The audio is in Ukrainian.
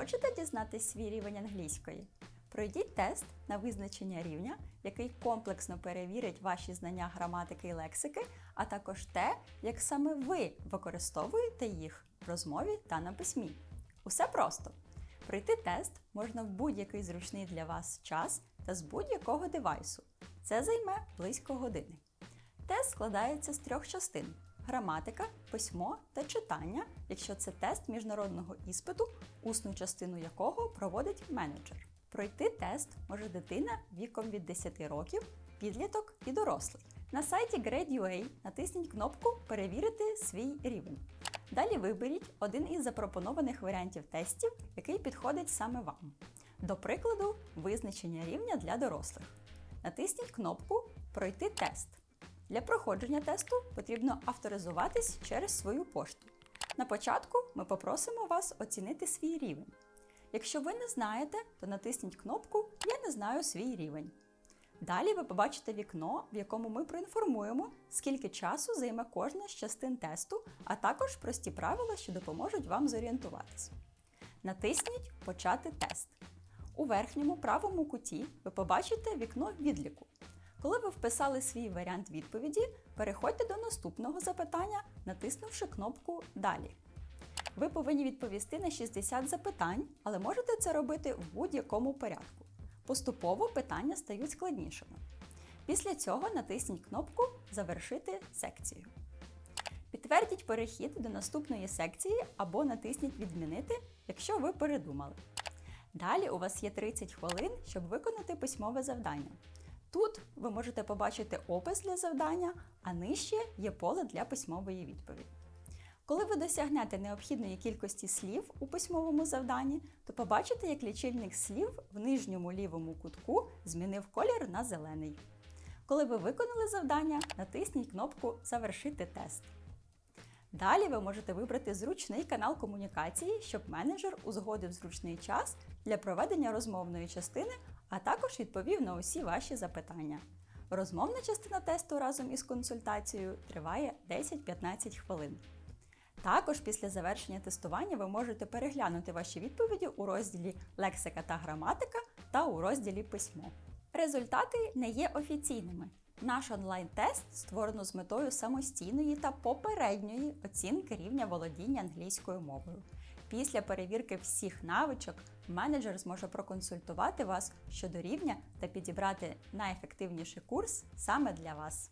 Хочете дізнатись свій рівень англійської? Пройдіть тест на визначення рівня, який комплексно перевірить ваші знання граматики і лексики, а також те, як саме ви використовуєте їх в розмові та на письмі. Усе просто. Пройти тест можна в будь-який зручний для вас час та з будь-якого девайсу. Це займе близько години. Тест складається з трьох частин: граматика, письмо та читання, якщо це тест міжнародного іспиту, усну частину якого проводить менеджер. Пройти тест може дитина віком від 10 років, підліток і дорослий. На сайті Grade.ua натисніть кнопку Перевірити свій рівень. Далі виберіть один із запропонованих варіантів тестів, який підходить саме вам. До прикладу, визначення рівня для дорослих. Натисніть кнопку Пройти тест. Для проходження тесту потрібно авторизуватись через свою пошту. На початку ми попросимо вас оцінити свій рівень. Якщо ви не знаєте, то натисніть кнопку Я не знаю свій рівень. Далі ви побачите вікно, в якому ми проінформуємо, скільки часу займе кожна з частин тесту, а також прості правила, що допоможуть вам зорієнтуватись. Натисніть Почати тест. У верхньому правому куті ви побачите вікно відліку. Коли ви вписали свій варіант відповіді, переходьте до наступного запитання, натиснувши кнопку Далі. Ви повинні відповісти на 60 запитань, але можете це робити в будь-якому порядку. Поступово питання стають складнішими. Після цього натисніть кнопку Завершити секцію. Підтвердіть перехід до наступної секції або натисніть Відмінити, якщо ви передумали. Далі у вас є 30 хвилин, щоб виконати письмове завдання. Тут ви можете побачити опис для завдання, а нижче є поле для письмової відповіді. Коли ви досягнете необхідної кількості слів у письмовому завданні, то побачите, як лічильник слів в нижньому лівому кутку змінив колір на зелений. Коли ви виконали завдання, натисніть кнопку Завершити тест. Далі ви можете вибрати зручний канал комунікації, щоб менеджер узгодив зручний час для проведення розмовної частини, а також відповів на усі ваші запитання. Розмовна частина тесту разом із консультацією триває 10-15 хвилин. Також після завершення тестування ви можете переглянути ваші відповіді у розділі Лексика та граматика та у розділі Письмо. Результати не є офіційними. Наш онлайн-тест створено з метою самостійної та попередньої оцінки рівня володіння англійською мовою. Після перевірки всіх навичок менеджер зможе проконсультувати вас щодо рівня та підібрати найефективніший курс саме для вас.